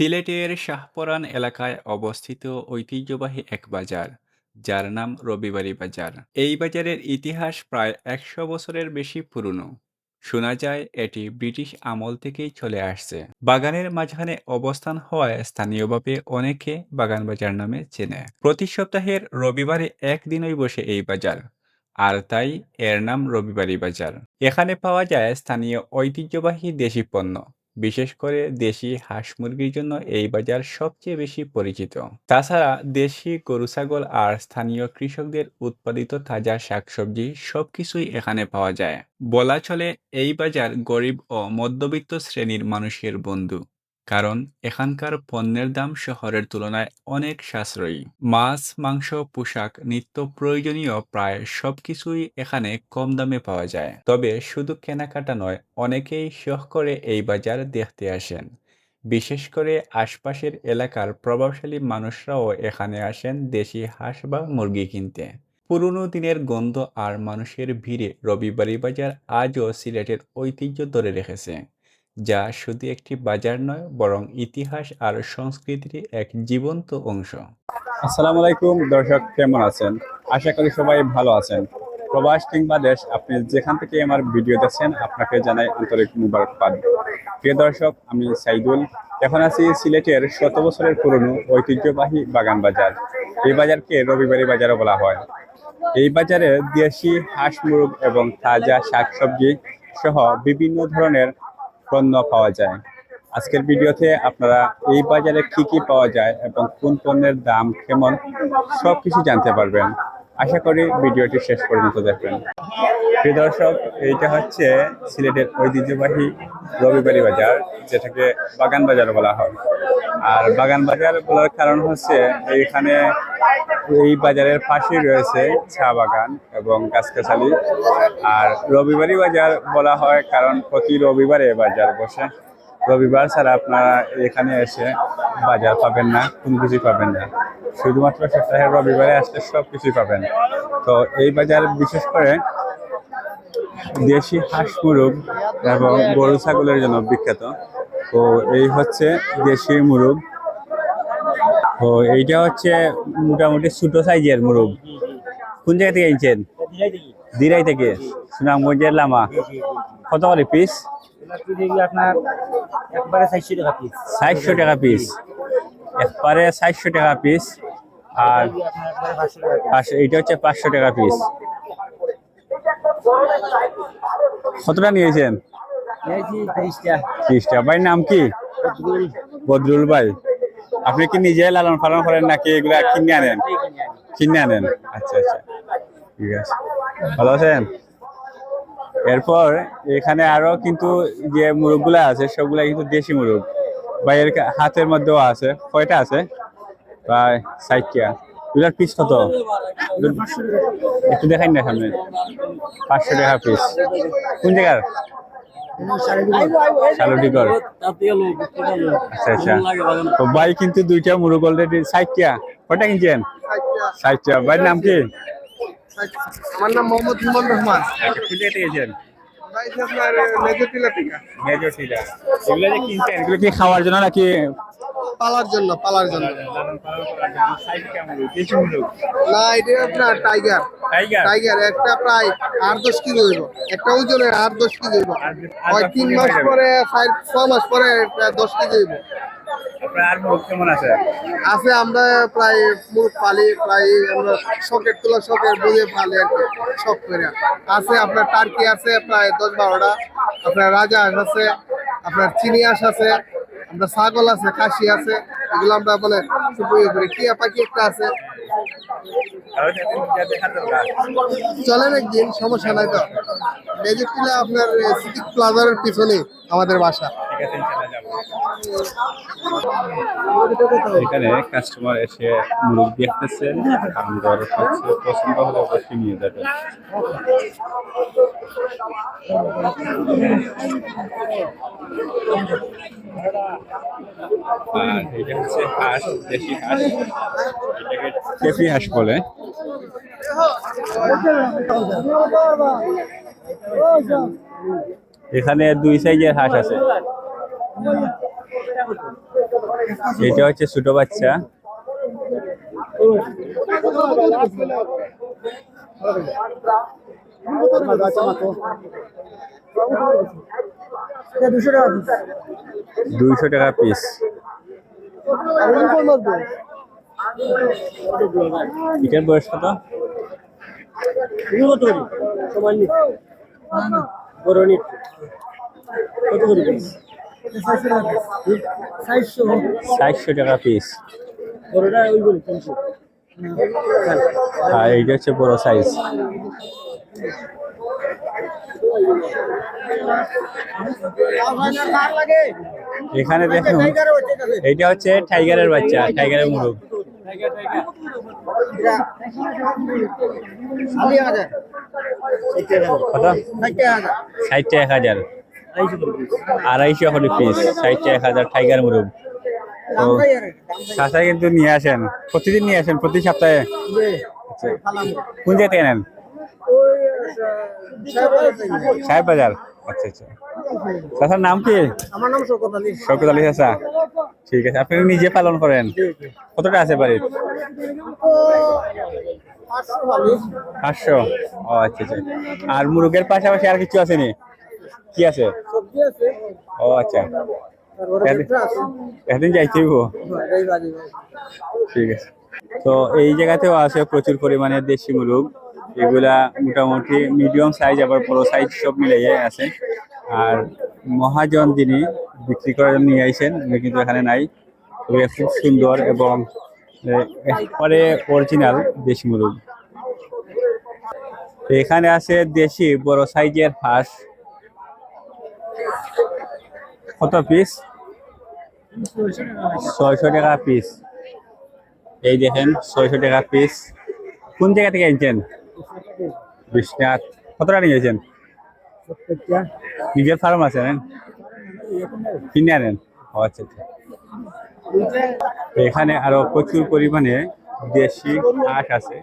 সিলেটের শাহপরান এলাকায় অবস্থিত ঐতিহ্যবাহী এক বাজার, যার নাম রবিবাড়ি বাজার। এই বাজারের ইতিহাস প্রায় একশো বছরের বেশি পুরনো। শোনা যায়, এটি ব্রিটিশ আমল থেকেই চলে আসছে। বাগানের মাঝখানে অবস্থান হওয়ায় স্থানীয়ভাবে অনেকে বাগান বাজার নামে চেনে। প্রতি সপ্তাহের রবিবারে একদিনই বসে এই বাজার, আর তাই এর নাম রবিবাড়ি বাজার। এখানে পাওয়া যায় স্থানীয় ঐতিহ্যবাহী দেশি পণ্য। বিশেষ করে দেশি হাঁস মুরগির জন্য এই বাজার সবচেয়ে বেশি পরিচিত। তাছাড়া দেশি গরু, ছাগল আর স্থানীয় কৃষকদের উৎপাদিত তাজা শাকসবজি সবকিছুই এখানে পাওয়া যায়। বলা চলে এই বাজার গরিব ও মধ্যবিত্ত শ্রেণির মানুষের বন্ধু। কারণ এখানকার পণ্যের দাম শহরের তুলনায় অনেক সাশ্রয়ী। মাছ, মাংস, পোশাক, নিত্য প্রয়োজনীয় প্রায় সবকিছুই এখানে কম দামে পাওয়া যায়। তবে শুধু কেনাকাটা নয়, অনেকেই শখ করে এই বাজার দেখতে আসেন। বিশেষ করে আশপাশের এলাকার প্রভাবশালী মানুষরাও এখানে আসেন দেশি হাঁস বা মুরগি কিনতে। পুরনো দিনের গন্ধ আর মানুষের ভিড়ে রবিবাড়ি বাজার আজও সিলেটের ঐতিহ্য ধরে রেখেছে। যা শুধু একটি বাজার নয়, বরং ইতিহাস আর সংস্কৃতির এক জীবন্ত অংশ। আসসালামু আলাইকুম দর্শক, কেমন আছেন? আশা করি সবাই ভালো আছেন। প্রবাস কিংবা দেশ, আপনি যেখান থেকে আমার ভিডিও দেখছেন, আপনাকে জানাই আন্তরিক মুবারকবাদ। প্রিয় দর্শক, আমি সাইদুল। এখন আছি সিলেটের শত বছরের পুরনো ঐতিহ্যবাহী বাগান বাজার। এই বাজারকে রবিবারী বাজারও বলা হয়। এই বাজারে দেশি হাঁস, মুরগ এবং তাজা শাকসবজি সহ বিভিন্ন ধরনের পণ্য পাওয়া যায়। আজকের ভিডিওতে আপনারা এই বাজারে কি কি পাওয়া যায় এবং কোন পণ্যের দাম কেমন সব কিছু জানতে পারবেন। আশা করি ভিডিওটি শেষ পর্যন্ত দেখবেন। প্রিয় দর্শক, এইটা হচ্ছে সিলেটের ঐতিহ্যবাহী রবিবাড়ি বাজার, যেটাকে বাগান বাজার বলা হয়। আর বাগান বাজার বলার কারণ হচ্ছে এইখানে এই বাজারের পাশেই রয়েছে চা বাগান এবং গাছগাছালি। আর রবিবারই বাজার বলা হয় কারণ প্রতি রবিবারে বাজার বসে। রবিবার ছাড়া আপনারা এখানে এসে বাজার পাবেন না, কোনো কিছু পাবেন না। শুধুমাত্র সপ্তাহের রবিবারে আসলে সব কিছুই পাবেন। তো এই বাজার বিশেষ করে দেশি হাঁস মুরগ এবং গরু ছাগলের জন্য বিখ্যাত। তো এই হচ্ছে দেশি মুরগ। তো এইটা হচ্ছে মোটামুটি ছোট সাইজের মুরগ। কোন জায়গা থেকে এনেছেন দিরাই থেকে। সুনামগঞ্জের লামা। কত করে পিস আপনার একবারে চারশো টাকা পিস ষাটশো টাকা পিস একবারে ষাটশো টাকা পিস আর এইটা হচ্ছে পাঁচশো টাকা পিস কতটা নিয়েছেন? নিয়েছি তিরিশটা। ভাইয়ের নাম কি? বদরুল। ভাই। আপনি কি নিজে লালন পালন করেন নাকি এগুলা কিনে আনেন? কিনে আনেন। আচ্ছা আচ্ছা। ঠিক আছে। ভালো আছেন? এরপর এখানে আরও কিন্তু যে মুরগগুলা আছে সবগুলা কিন্তু দেশি মুরগ ভাইয়ের কা- হাতের মধ্যেও আছে। কয়টা আছে? প্রায় ষাটটা। এগুলার পিস কত? একটু দেখাই না সামনে। পাঁচশো টাকা পিস কোন জায়গার? আচ্ছা আচ্ছা। তো ভাই, কিন্তু দুইটা মুরগ অলরেডি ষাটটা। কয়টা কিনছেন? ষাটটা। ভাইয়ের নাম কি? আমার নাম মোহাম্মদ হিমন রহমান। আচ্ছা, কি খাওয়ার জন্য নাকি? পালার জন্য পালার জন্য। না এটা আপনার টাইগার। টাইগার? একটা প্রায় আট দশ কেজি হইব। একটা ওজনে আট দশ কেজি হইব। তিন মাস পরে চার ছ মাস পরে দশ কেজি হইব। আপনার আর মুরগ কেমন আছে? আছে আমরা প্রায় মুখ পালি প্রায় আমরা শখের তোলা শখের বুঝে পালি আর কি শখ করে। আছে আপনার টার্কি আছে প্রায় দশ বারোটা আপনার রাজা হাঁস আছে আপনার চিনি হাঁস আছে আমরা ছাগল আছে কাশি আছে এগুলো আমরা মানে করি। টিয়া পাখি একটা আছে। চলেন একদিন সমস্যা নাই তো। মেজিক টিলা আপনার সিটি প্লাজারের পিছনে আমাদের বাসা। ঠিক আছে। এখানে কাস্টমার এসে মুরগ দেখতেছেন আমার হচ্ছে, পছন্দ হলে অবশ্যই নিয়ে যাবেন এটা হচ্ছে হাঁস, দেশি হাঁস। এটাকে কেপি হাঁস বলে। এখানে দুই সাইজের হাঁস আছে। এটা হচ্ছে ছোট বাচ্চা। দুইশো টাকা পিস এটার বয়স কত? কত করে? সমান টাকা পিস। আর এইটা হচ্ছে সাইজ এখানে দেখুন, এইটা হচ্ছে টাইগারের বাচ্চা টাইগারের মুরগ। ষাট এক হাজার আড়াইশো করে পিস টাকা এক হাজার টাইগার মুরগ কই? চাষা কিন্তু নিয়ে আসেন প্রতিদিন নিয়ে আসেন প্রতি সপ্তাহে। কোন জায়গা থেকে নেন? সাহেব বাজার। আচ্ছা আচ্ছা। চাষার নাম কি? আমার নাম শওকত আলী। শওকত আলী চাষা ঠিক আছে আপনি নিজে পালন করেন। কতটা আছে বাড়ির। পাঁচশো। ও আচ্ছা আচ্ছা। আর মুরগের পাশাপাশি আর কিছু আছে নি? কি আছে? সবজি আছে। ও আচ্ছা। তারপরে এদি- ভুট্টা একদিন যাইতে হইব হ্যাঁ। ঠিক আছে। তো এই জায়গাতেও আছে প্রচুর পরিমাণে দেশি মুরগ। এগুলা মোটামুটি মিডিয়াম সাইজ আবার বড় সাইজ সব মিলিয়ে আছে। আর মহাজন যিনি বিক্রি করার জন্য নিয়ে আইছেন উনি কিন্তু এখানে নাই। খুব সুন্দর এবং একবারে অরিজিনাল দেশি মুরগ। এখানে আছে দেশি বড় সাইজের হাঁস। কত পিস ছয়শো টাকা পিস এই দেখেন, ছয়শো টাকা পিস কোন জায়গা থেকে আনছেন বিশ্বনাথ। কত টাকা নিয়েছেন প্রত্যেকটা নিজের ফার্ম আছে না কিনে আনেন। আচ্ছা আচ্ছা। এখানে আরও প্রচুর পরিমাণে দেশি হাঁস আছে।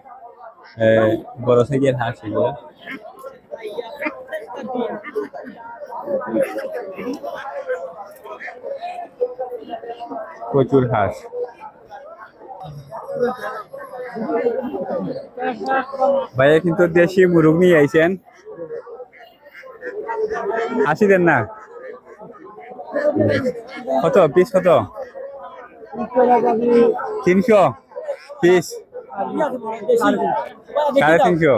বড় সাইজের হাঁস এগুলো। প্রচুর হাঁস। ভাইয়া কিন্তু দেশি মুরগ নিয়ে আইছেন। আশি দেন না? কত? পিস কত? তিনশো? পিস সাড়ে তিনশো।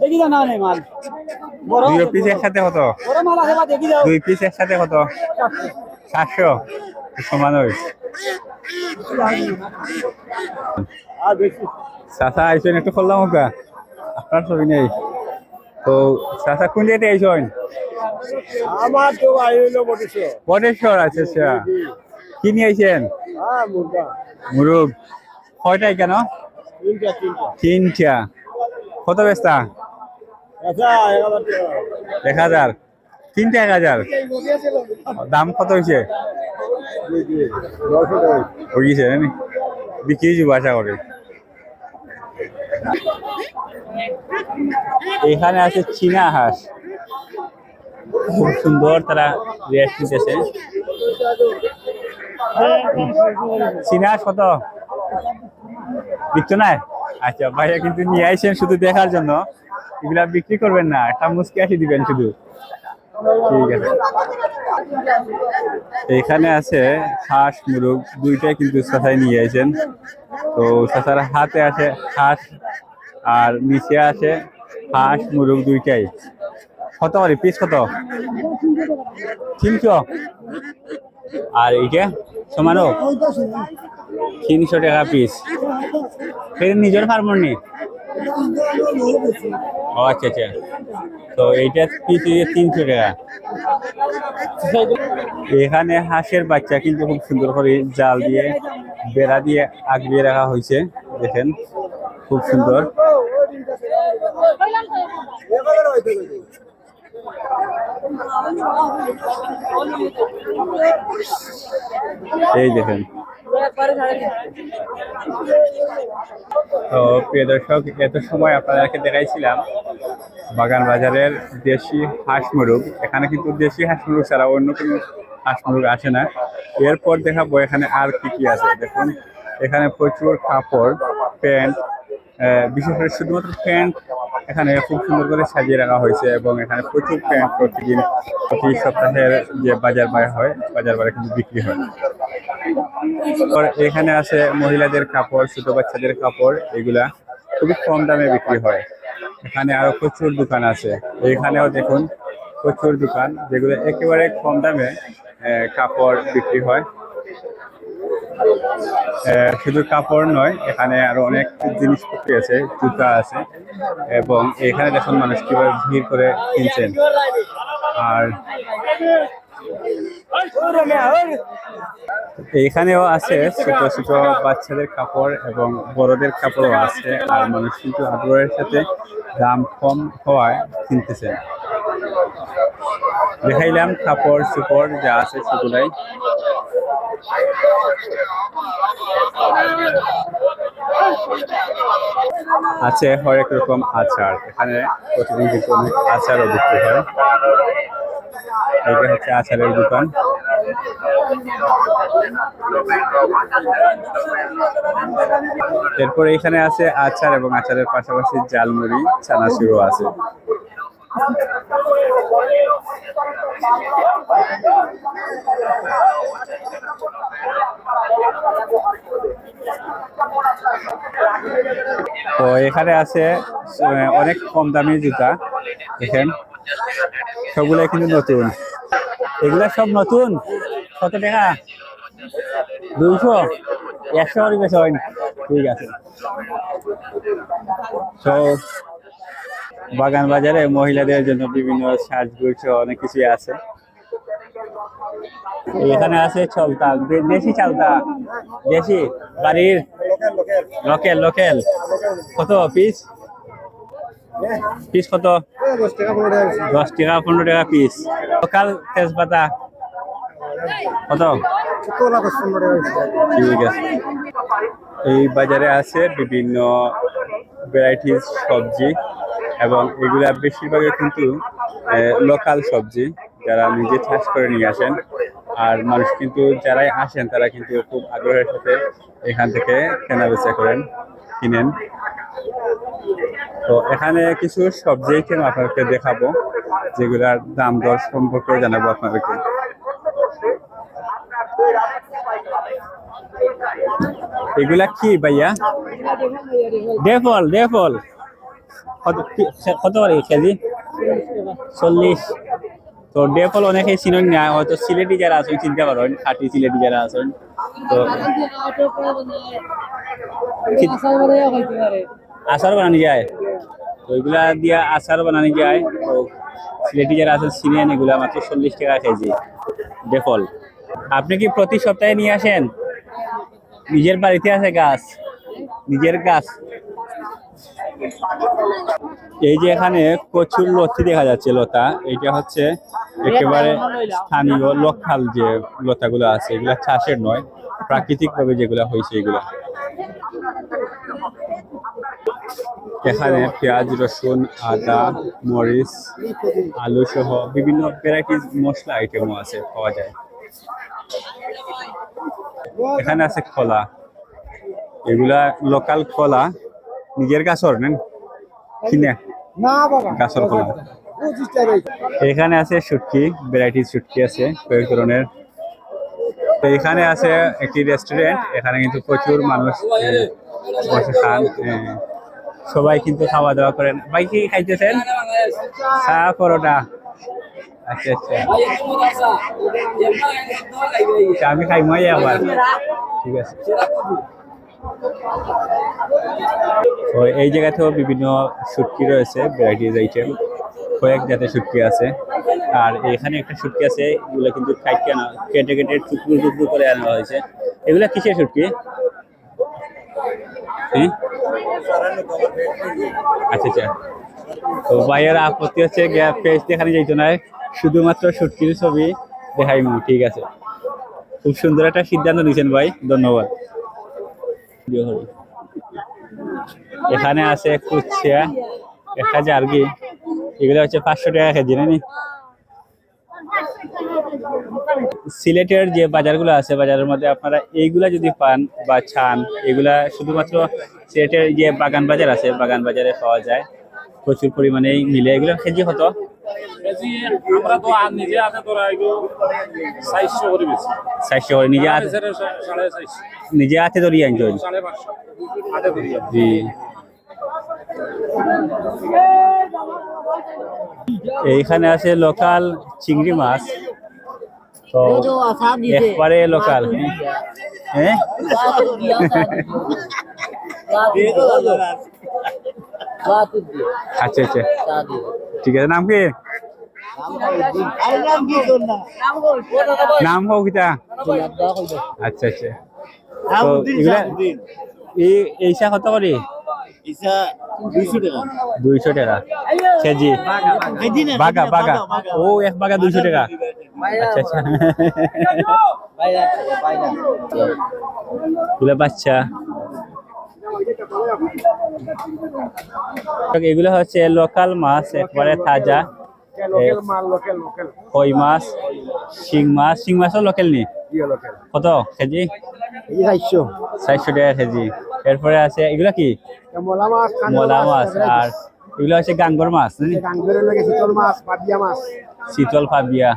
দেখি না না মাল। দুই পিস একসাথে কত? বড় মাল আছে দেখি যাও দুই পিস একসাথে কত? সাতশো সমান ওই চাচা আইসেন একটু করলাম ওকা আপনার ছবি নেই। তো চাচা কোন জায়গাতে আইসেন? আমার তো বটেশ্বর। আচ্ছা আচ্ছা। কি নিয়ে আইছেন হ্যাঁ মুরগা। মুরগ। কয়টাই কেন? তিনটা তিনটা। তিনটা। কত বেস্তা এগারো এক হাজার। তিনটা এক হাজার। দাম কত হয়েছে? হয়ে বিক্রি যাব আশা করি। এখানে আছে চীনা হাঁস। খুব সুন্দর তারা রেট নিতেছে। চীনা হাঁস কত? বিকতো না আচ্ছা ভাইয়া কিন্তু নিয়ে আইছেন শুধু দেখার জন্য। এগুলা বিক্রি করবেন না, একটা মুসকি আসি দিবেন শুধু। ঠিক আছে। এখানে আছে হাঁস, মুরগ, দুইটাই কিন্তু চাষাই নিয়ে আইছেন। তো চাষার হাতে আছে হাঁস আর নিচে আছে হাঁস, মুরগ দুইটাই। কত করে? পিস কত? তিনশো। আর এইটা সমানো? তিনশো টাকা পিস নিজের ফার্মর নেই ও আচ্ছা আচ্ছা। তো এইটা তিনশো টাকা। এখানে হাঁসের বাচ্চা কিন্তু খুব সুন্দর করে জাল দিয়ে, বেড়া দিয়ে আগিয়ে রাখা হয়েছে, দেখেন, খুব সুন্দর। এই দেখেন। তো প্রিয় দর্শক, এত সময় আপনাদেরকে দেখাইছিলাম বাগান বাজারের দেশি হাঁস মুরগ। এখানে কিন্তু দেশি হাঁস মুরগ ছাড়া অন্য কোনো হাঁস মুরগি আসে না। এরপর দেখাবো এখানে আর কি কি আছে। দেখুন, এখানে প্রচুর কাপড়, প্যান্ট বিশেষ করে শুধুমাত্র প্যান্ট এখানে খুব সুন্দর করে সাজিয়ে রাখা হয়েছে এবং এখানে প্রচুর প্যান্ট প্রতিদিন প্রতি সপ্তাহের যে বাজার বার হয়, বাজার বারে কিন্তু বিক্রি হয়। এখানে আছে মহিলাদের কাপড়, ছোট বাচ্চাদের কাপড়, এগুলা খুবই কম দামে বিক্রি হয়। এখানে আরও প্রচুর দোকান আছে। এখানেও দেখুন প্রচুর দোকান যেগুলো একেবারে কম দামে কাপড় বিক্রি হয়। শুধু কাপড় নয়, এখানে আরও অনেক জিনিসপত্র আছে, জুতা আছে, এবং এখানে দেখুন মানুষ কীভাবে ভিড় করে কিনছেন। আর এখানেও আছে ছোট ছোট বাচ্চাদের কাপড় এবং বড়দের কাপড়ও আছে, আর মানুষ কিন্তু আগ্রহের সাথে দাম কম হওয়ায় কিনতেছে। দেখাইলাম, কাপড়, চোপড় যা আছে সেগুলাই আছে হরেক রকম আচার। এখানে প্রতিদিন কিন্তু অনেক আচারও বিক্রি হয়। এইটা হচ্ছে আচারের দোকান। এরপর এখানে আছে আচার এবং আচারের পাশাপাশি জালমুড়ি চানাচুরও আছে। তো এখানে আছে অনেক কম দামি জুতা, দেখেন। সবগুলো কিন্তু নতুন। এগুলা সব নতুন? কত টাকা? দুইশো? একশো করে বেচেন ঠিক আছে। তো বাগান বাজারে মহিলাদের জন্য বিভিন্ন সাজগুজ অনেক কিছুই আছে। এখানে আছে চলতা দেশি চালতা দেশি, বাড়ির। Local local. কত পিস পিস কত? দশ টাকা, পনেরো টাকা। পিস লোকাল তেজপাতা। কত। ঠিক আছে। এই বাজারে আছে বিভিন্ন ভ্যারাইটিস সবজি এবং এগুলা বেশিরভাগই কিন্তু লোকাল সবজি যারা নিজে চাষ করে নিয়ে আসেন। আর মানুষ কিন্তু যারাই আসেন তারা কিন্তু খুব আগ্রহের সাথে এখান থেকে কেনা বেচা করেন কিনেন। তো এখানে কিছু সবজি আইটেম আপনাদেরকে দেখাবো যেগুলার দাম দর সম্পর্কে জানাব আপনাদেরকে। এগুলা কি ভাইয়া? ডেফল ডেফল। কত করে কেজি? চল্লিশ। তো ডেফল অনেকেই চিনেন না, হয়তো সিলেটি যারা আছেন চিনতে পারেন খাটি সিলেটি যারা আছেন, তো আচার বানানো যায়। তো এগুলা দিয়া আচার বানানো যায়। তো সিলেটি যারা আছেন চিনেন এগুলা মাত্র চল্লিশ টাকা কেজি, ডেফল। আপনি কি প্রতি সপ্তাহে নিয়ে আসেন? নিজের বাড়িতে আছে গাছ। নিজের গাছ। এই যে এখানে প্রচুর লতি দেখা যাচ্ছে, লতা। এইটা হচ্ছে একেবারে স্থানীয় লোকাল যে লতাগুলো আছে, এগুলা চাষের নয় প্রাকৃতিক ভাবে যেগুলা হয়েছে এগুলা। এখানে পেঁয়াজ, রসুন, আদা, মরিচ আলু সহ বিভিন্ন ভ্যারাইটিস মশলা আইটেমও আছে, পাওয়া যায়। এখানে আছে কলা। এগুলা লোকাল কলা। নিজের গাছর নেন? কিনে। গাছর কলা। এখানে আছে শুটকি ভ্যারাইটিস শুটকি আছে কয়েক ধরনের। তো এখানে আছে একটি রেস্টুরেন্ট এখানে কিন্তু প্রচুর মানুষ বসে খান সবাই কিন্তু খাওয়া দাওয়া করেন। ভাই কি খাইতেছেন? চা পরোটা। আচ্ছা আচ্ছা। আচ্ছা, আমি খাই মই আবার ঠিক আছে। তো এই জায়গাতেও বিভিন্ন শুটকি রয়েছে ভ্যারাইটিস আইটেম কয়েক জাতের শুটকি আছে। আর এখানে একটা শুটকি আছে এগুলো কিন্তু কাইটে আনা কেটে কেটে টুকরো টুকরো করে আনা হয়েছে। এগুলা কিসের শুটকি? হুম? আচ্ছা আচ্ছা। তো ভাইয়ের আপত্তি হচ্ছে পেজ দেখানো যাইতো না। শুধুমাত্র শুটকির ছবি দেখাই ঠিক আছে। খুব সুন্দর একটা সিদ্ধান্ত নিয়েছেন ভাই, ধন্যবাদ। এখানে আছে কুচিয়া এক হাজার কি এগুলো হচ্ছে পাঁচশো টাকা কেজি, নাকি? সিলেটের যে বাজারগুলো আছে, বাজারের মধ্যে আপনারা এইগুলা যদি পান বা ছান এগুলা শুধুমাত্র সিলেটের যে বাগান বাজার আছে, বাগান বাজারে পাওয়া যায়। প্রচুর পরিমাণে মিলে। এগুলো কেজি কেজি আমরা তো আর নিজে হাতে তোরা এগুলো চারশো করে বেশি চারশো করে নিজে হাতে সাড়ে চারশো। নিজে হাতে ধরিয়ে আনছেন সাড়ে পাঁচশো। হাতে ধরি জি। এইখানে আছে লোকাল চিংড়ি মাছ। তো একবারে লোকাল হ্যাঁ আচ্ছা আচ্ছা। ঠিক আছে নাম কি? নাম হোক কিতা আচ্ছা আচ্ছা। এইসা কত করে? দুইশো টাকা। কেজি? বাগা বাগা ও এক বাগা দুইশো টাকা। আচ্ছা আচ্ছা। বাচ্চা। এগুলো হচ্ছে লোকাল মাছ একবারে তাজা। কই মাছ শিং মাছ শিং মাছও লোকাল নি? কত কেজি? এই চারশো। চারশো টাকা কেজি। এরপরে আছে এগুলা কি? মলা মাছ মলা মাছ আর এগুলো হচ্ছে গাঙ্গর মাছ নাকি? লাগে শীতল মাছ পাবিয়া মাছ। শীতল ফাবিয়া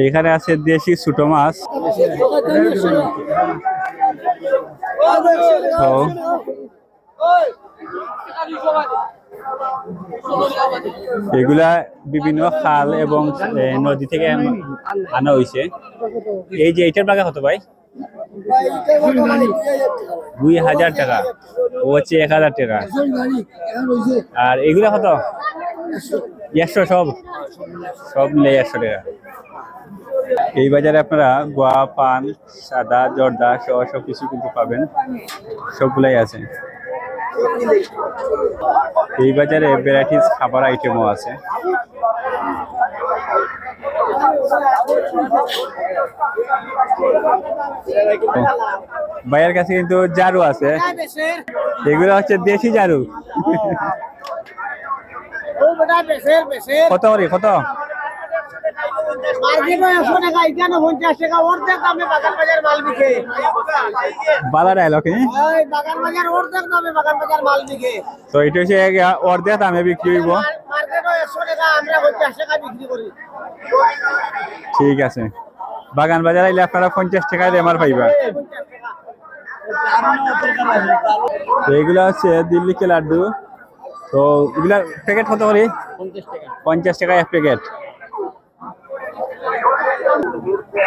এখানে আছে দেশি ছোট মাছ। এগুলা বিভিন্ন খাল এবং নদী থেকে আনা হয়েছে এই যে এটার বাগা কত ভাই? দুই হাজার টাকা। ও হচ্ছে এক হাজার টাকা। আর এগুলা কত? একশো সব? সব মিলে একশো টাকা। এই বাজারে আপনারা গোয়া, পান, সাদা, জর্দা সহ সব কিছু কিন্তু পাবেন। সবগুলাই আছে। এই বাজারে ভ্যারাইটিস খাবার আইটেমও আছে। ভাইয়ের কাছে কিন্তু জারু আছে। এগুলো হচ্ছে দেশি জারু। কত করে কত? তো এটা হচ্ছে অর্ধেক দামে বিক্রি হইব। ঠিক আছে। বাগান বাজার আইলে আপনারা পঞ্চাশ টাকায় রেমার পাইবা। তো এগুলা হচ্ছে দিল্লি কে লাড্ডু। তো এগুলা প্যাকেট কত করে? পঞ্চাশ টাকা এক প্যাকেট।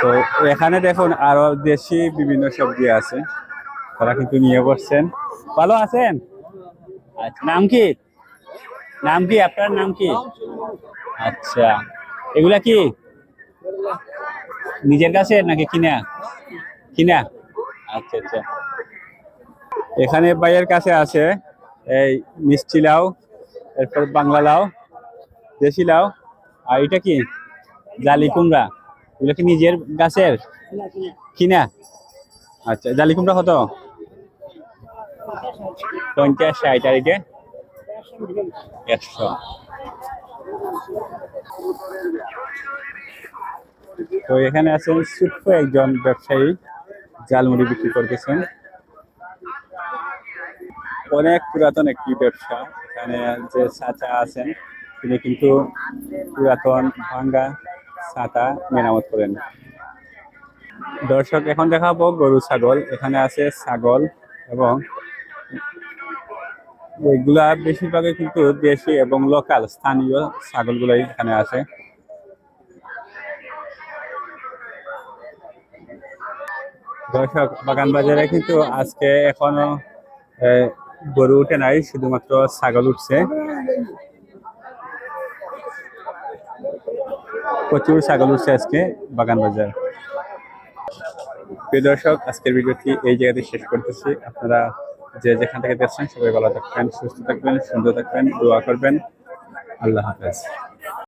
তো এখানে দেখুন আরও দেশি বিভিন্ন সবজি আছে। তারা কিন্তু নিয়ে বসছেন। ভালো আছেন? আচ্ছা নাম কি? নাম কি? আপনার নাম কি? আচ্ছা এগুলা কি? নিজের কাছে নাকি কিনা? কিনা? আচ্ছা আচ্ছা। এখানে বাইয়ের কাছে আছে এই মিষ্টি লাউ, এরপর বাংলা লাউ, দেশি লাউ, আর এটা কি? জালি কুমড়া। এগুলো কি নিজের গাছের? কিনা? আচ্ছা জালি কুমড়া কত? পঞ্চাশ ষাট এটা? একশো। তো এখানে আছেন ছোট্ট একজন ব্যবসায়ী, জালমুড়ি বিক্রি করতেছেন। অনেক পুরাতন একটি ব্যবসা। এখানে যে চাচা আছেন, তিনি কিন্তু পুরাতন ভাঙ্গা ছাতা মেরামত করেন। দর্শক, এখন দেখাবো গরু, ছাগল। এখানে আছে ছাগল এবং এগুলা বেশিরভাগই কিন্তু দেশি এবং লোকাল স্থানীয় ছাগলগুলাই এখানে আছে দর্শক বাগান বাজারে কিন্তু আজকে এখনও গরু উঠে নাই, শুধুমাত্র ছাগল উঠছে। প্রচুর ছাগল উঠছে আজকে বাগান বাজার প্রিয় দর্শক, আজকের ভিডিওটি এই জায়গাতে শেষ করতেছি। আপনারা যে যেখান থেকে দেখছেন, সবাই ভালো থাকবেন, সুস্থ থাকবেন, সুন্দর থাকবেন, দোয়া করবেন। আল্লাহ হাফেজ।